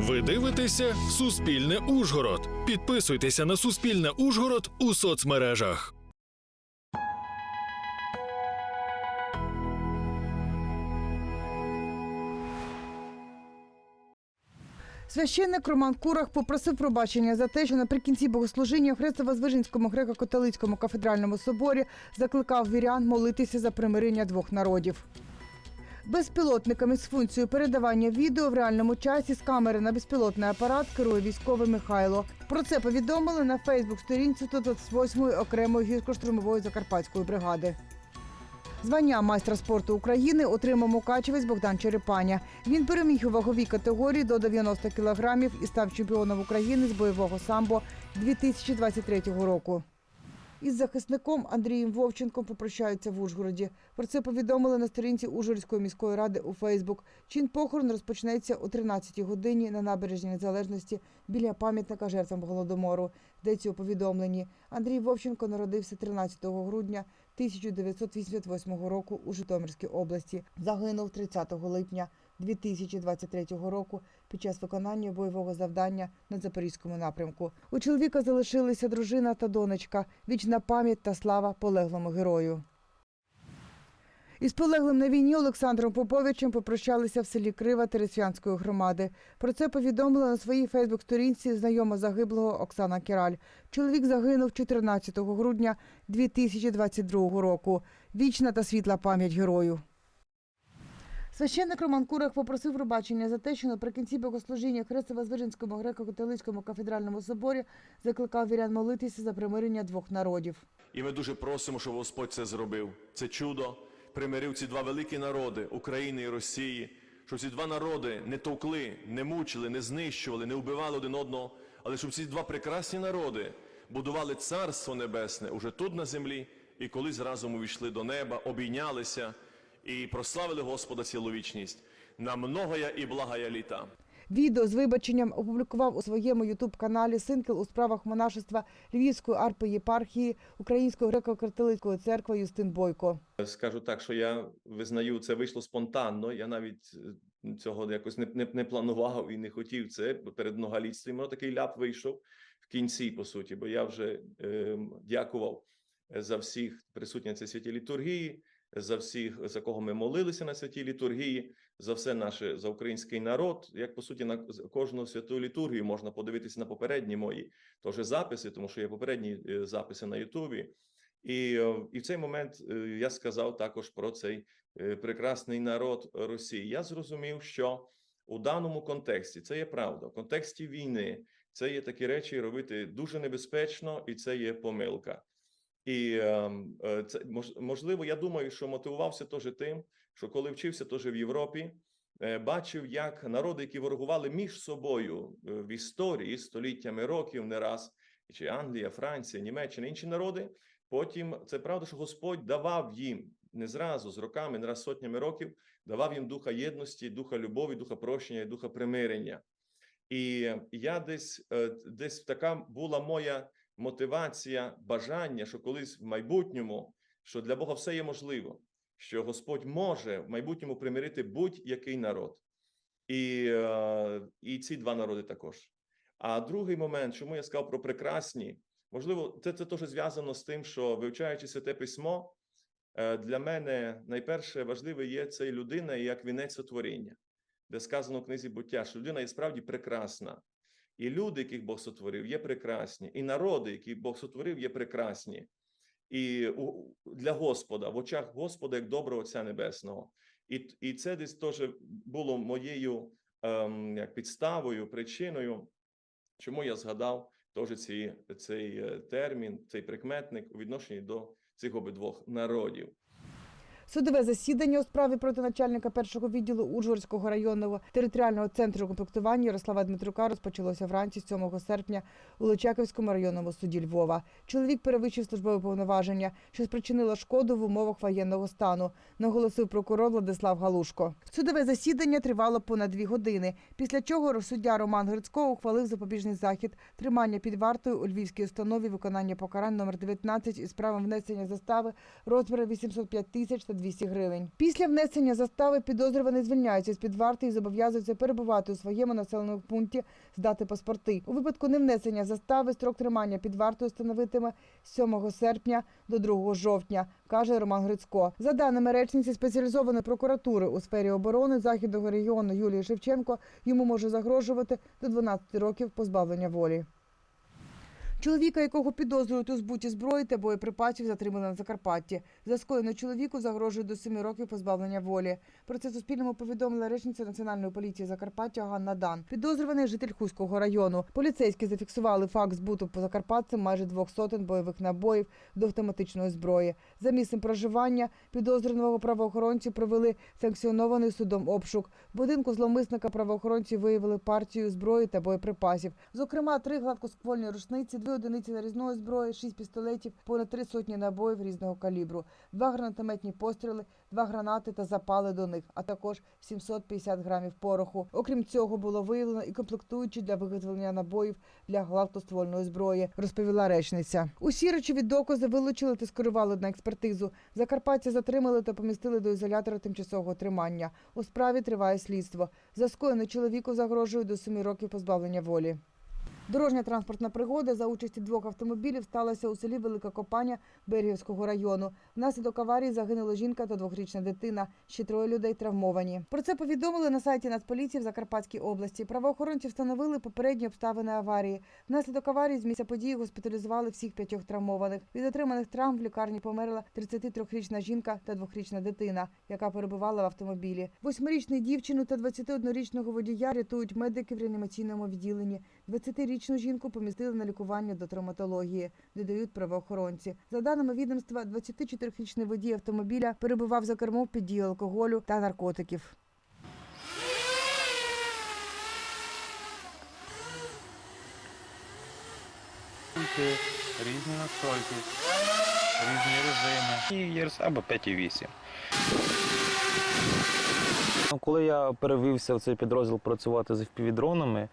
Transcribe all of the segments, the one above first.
Ви дивитеся Суспільне Ужгород. Підписуйтеся на Суспільне Ужгород у соцмережах. Священник Роман Курах попросив пробачення за те, що наприкінці богослужіння в Хрестово-Звижинському греко-католицькому кафедральному соборі закликав вірян молитися за примирення двох народів. Безпілотниками з функцією передавання відео в реальному часі з камери на безпілотний апарат керує військовий Михайло. Про це повідомили на Фейсбук-сторінці 128-ї окремої гірсько-штурмової закарпатської бригади. Звання майстра спорту України отримав мукачевець Богдан Черепаня. Він переміг у ваговій категорії до 90 кілограмів і став чемпіоном України з бойового самбо 2023 року. Із захисником Андрієм Вовченком попрощаються в Ужгороді. Про це повідомили на сторінці Ужгородської міської ради у Фейсбук. Чин похорон розпочнеться о 13-й годині на набережній незалежності біля пам'ятника жертвам голодомору. Йдеться у повідомленні. Андрій Вовченко народився 13 грудня 1988 року у Житомирській області. Загинув 30 липня 2023 року під час виконання бойового завдання на запорізькому напрямку. У чоловіка залишилися дружина та донечка. Вічна пам'ять та слава полеглому герою. Із полеглим на війні Олександром Поповичем попрощалися в селі Крива Тересвянської громади. Про це повідомила на своїй Фейсбук-сторінці знайома загиблого Оксана Кіраль. Чоловік загинув 14 грудня 2022 року. Вічна та світла пам'ять герою. Священник Роман Курах попросив пробачення за те, що наприкінці богослужіння в Хрестово-Звижинському греко-католицькому кафедральному соборі закликав вірян молитися за примирення двох народів. І ми дуже просимо, щоб Господь це зробив. Це чудо примирив ці два великі народи України і Росії, щоб ці два народи не товкли, не мучили, не знищували, не вбивали один одного, але щоб ці два прекрасні народи будували царство небесне уже тут на землі, і колись разом увійшли до неба, обійнялися і прославили Господа цілу вічність. На многоя і благая літа. Відео з вибаченням опублікував у своєму ютуб-каналі синкел у справах монашества Львівської арпи-єпархії Української греко-католицької церкви Юстин Бойко. Скажу так, що я визнаю, це вийшло спонтанно. Я навіть е, цього якось не, не, не планував і не хотів це перед многолітством. Воно такий ляп вийшов в кінці, по суті, бо я вже е, дякував за всіх присутніх на цій святій літургії, за всіх, за кого ми молилися на святій літургії, за все наше за український народ. Як по суті, на кожну святу літургію можна подивитися на попередні мої теж записи, тому що є попередні е, записи на Ютубі. І, е, і в цей момент е, я сказав також про цей прекрасний народ Росії. Я зрозумів, що у даному контексті це є правда. В контексті війни це є такі речі робити дуже небезпечно, і це є помилка. І ем, е, це мож- можливо, я думаю, що мотивувався теж тим, що коли вчився теж в Європі, е, бачив, як народи, які ворогували між собою е, в історії століттями років, не раз, чи Англія, Франція, Німеччина, інші народи. Потім це правда, що Господь давав їм не зразу з роками, не раз сотнями років, давав їм духа єдності, духа любові, духа прощення і духа примирення. І я десь десь така була моя мотивація, бажання, що колись в майбутньому, що для Бога все є можливо, що Господь може в майбутньому примирити будь-який народ, і, е, і ці два народи також. А другий момент, чому я сказав про прекрасні, можливо, це, це теж зв'язано з тим, що вивчаючи святе письмо, е, для мене найперше важливе є це людина як вінець сотворіння, де сказано в книзі буття, що людина є справді прекрасна. І люди, яких Бог сотворив, є прекрасні, і народи, які Бог сотворив, є прекрасні. І для Господа, в очах Господа, як доброго Отця Небесного. І, і це десь теж було моєю ем, як підставою, причиною, чому я згадав теж ці, цей е, термін, цей прикметник у відношенні до цих обидвох народів. Судове засідання у справі проти начальника першого відділу Ужгородського районного територіального центру комплектування Ярослава Дмитрука розпочалося вранці 7 серпня у Личаківському районному суді Львова. Чоловік перевищив службове повноваження, що спричинило шкоду в умовах воєнного стану, наголосив прокурор Владислав Галушко. Судове засідання тривало понад дві години, після чого суддя Роман Грицько ухвалив запобіжний захід тримання під вартою у львівській установі виконання покарань номер 19 із правом внесення застави розміру 805 тисяч та 200 гривень. Після внесення застави підозрюваний звільняється з під варти і зобов'язується перебувати у своєму населеному пункті, здати паспорти. У випадку невнесення застави строк тримання під вартою становитиме з 7 серпня до 2 жовтня, каже Роман Грицько. За даними речниці спеціалізованої прокуратури у сфері оборони західного регіону Юлії Шевченко, йому може загрожувати до 12 років позбавлення волі. Чоловіка, якого підозрюють у збуті зброї та боєприпасів, затримали на Закарпатті. За скоєно чоловіку загрожує до 7 років позбавлення волі. Про це Суспільному повідомила речниця Національної поліції Закарпаття Ганна Дан. Підозрюваний житель Хуського району. Поліцейські зафіксували факт збуту по закарпатцям майже двох сотень бойових набоїв до автоматичної зброї. За місцем проживання підозрюваного правоохоронці провели санкціонований судом обшук. В будинку зловмисника правоохоронці виявили партію зброї та боєприпасів. Зокрема, три гладкоствольні рушниці, дві одиниці нарізної зброї, шість пістолетів, понад три сотні набоїв різного калібру, два гранатометні постріли, два гранати та запали до них, а також 750 грамів пороху. Окрім цього, було виявлено і комплектуючі для виготовлення набоїв для гладкоствольної зброї, розповіла речниця. Усі речові докази вилучили та скерували на експертизу. Закарпаття затримали та помістили до ізолятора тимчасового тримання. У справі триває слідство. За скоєне чоловіку загрожує до 7 років позбавлення волі. Дорожня транспортна пригода за участі двох автомобілів сталася у селі Велика Копаня Бергівського району. Внаслідок аварії загинула жінка та двохрічна дитина. Ще троє людей травмовані. Про це повідомили на сайті Нацполіції в Закарпатській області. Правоохоронці встановили попередні обставини аварії. Внаслідок аварії з місця події госпіталізували всіх п'ятьох травмованих. Від отриманих травм в лікарні померла 33-річна жінка та двохрічна дитина, яка перебувала в автомобілі. Восьмирічну дівчину та 21-річного водія рятують медики в реанімаційному відділенні. 20-річну жінку помістили на лікування до травматології, додають правоохоронці. За даними відомства, 24-річний водій автомобіля перебував за кермом під дією алкоголю та наркотиків. Різні настольки, різні режими. І ЄРС або 5,8. Ну, Коли я перевівся в цей підрозділ працювати з впівдронами,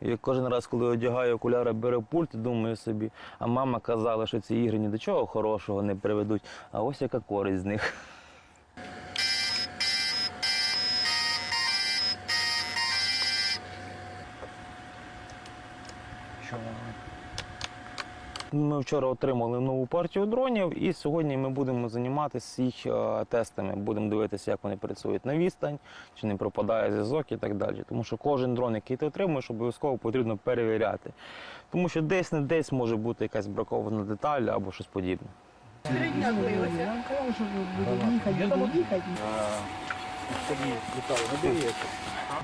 я кожен раз, коли одягаю окуляри, беру пульт, думаю собі, а мама казала, що ці ігри ні до чого хорошого не приведуть, а ось яка користь з них. Ми вчора отримали нову партію дронів, і сьогодні ми будемо займатися їх е, тестами. Будемо дивитися, як вони працюють на відстань, чи не пропадає зв'язок і так далі. Тому що кожен дрон, який ти отримуєш, обов'язково потрібно перевіряти. Тому що десь не десь може бути якась бракована деталь або щось подібне.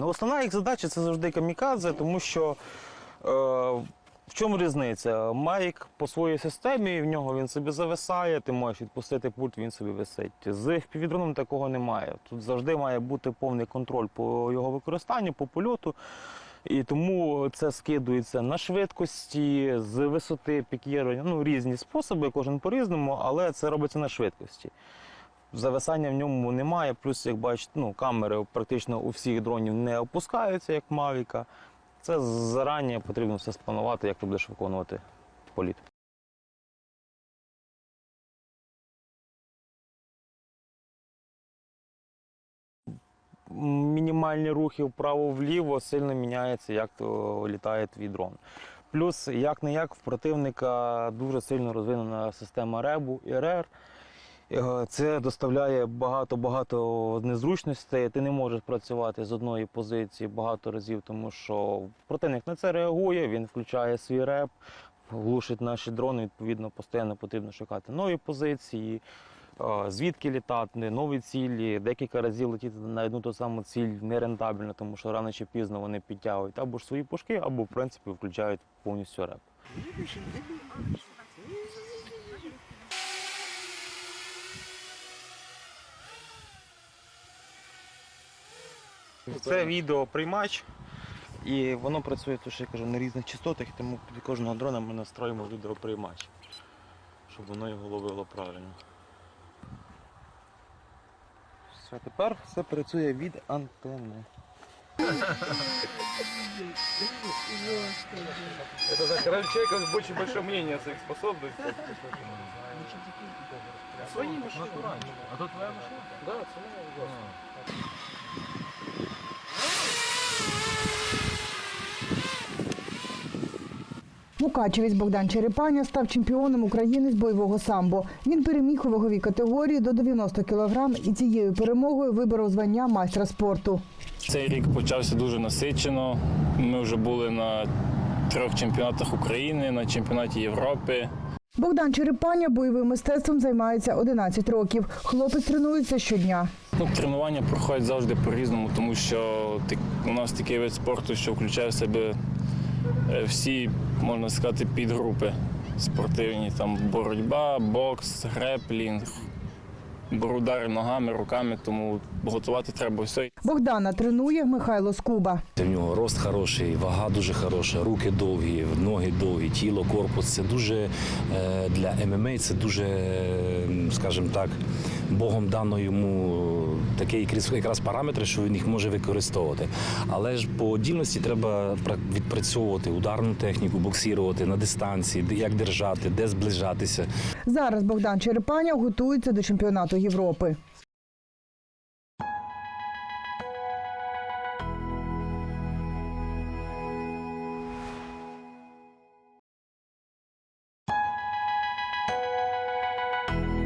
Ну, основна їх задача це завжди камікадзе, тому що е, в чому різниця? Майк по своїй системі, в нього він собі зависає, ти можеш відпустити пульт, він собі висить. З FPV-дроном такого немає. Тут завжди має бути повний контроль по його використанню, по польоту. І тому це скидується на швидкості, з висоти пікірування. Ну, різні способи, кожен по-різному, але це робиться на швидкості. Зависання в ньому немає. Плюс, як бачите, ну, камери практично у всіх дронів не опускаються, як Мавіка. Це зарані потрібно все спланувати, як ти будеш виконувати політ. Мінімальні рухи вправо-вліво сильно міняється, як то літає твій дрон. Плюс, як не як, в противника дуже сильно розвинена система РЕБу і РР. Е, Це доставляє багато-багато незручностей. Ти не можеш працювати з одної позиції багато разів, тому що противник на це реагує, він включає свій реп, глушить наші дрони. Відповідно, постійно потрібно шукати нові позиції, е, звідки літати, нові цілі. Декілька разів летіти на одну ту саму ціль нерентабельно, тому що рано чи пізно вони підтягують або ж свої пушки, або в принципі включають повністю реп. Це відеоприймач, і воно працює, то, що я кажу, на різних частотах, тому під кожного дрона ми настроїмо відеоприймач, щоб воно його ловило правильно. Все, тепер все працює від антенни. Это за человек, он очень большое мнение о своих способностях. Свої машини. А то твоя машина? Так, це моя власна. Мукачевець Богдан Черепаня став чемпіоном України з бойового самбо. Він переміг у ваговій категорії до 90 кг і цією перемогою виборов звання майстра спорту. Цей рік почався дуже насичено. Ми вже були на трьох чемпіонатах України, на чемпіонаті Європи. Богдан Черепаня бойовим мистецтвом займається 11 років. Хлопець тренується щодня. Ну, тренування проходять завжди по-різному, тому що у нас такий вид спорту, що включає в себе всі, можна сказати, підгрупи спортивні. Там боротьба, бокс, греплінг, удари ногами, руками, тому готувати треба все. Богдана тренує Михайло Скуба. В нього рост хороший, вага дуже хороша, руки довгі, ноги довгі, тіло, корпус. Це дуже е, для ММА, це дуже, скажімо так, Богом дано йому такий якраз- якраз параметри, що він їх може використовувати. Але ж по дільності треба пра- відпрацьовувати ударну техніку, боксірувати на дистанції, де- як держати, де зближатися. Зараз Богдан Черепаня готується до чемпіонату Європи.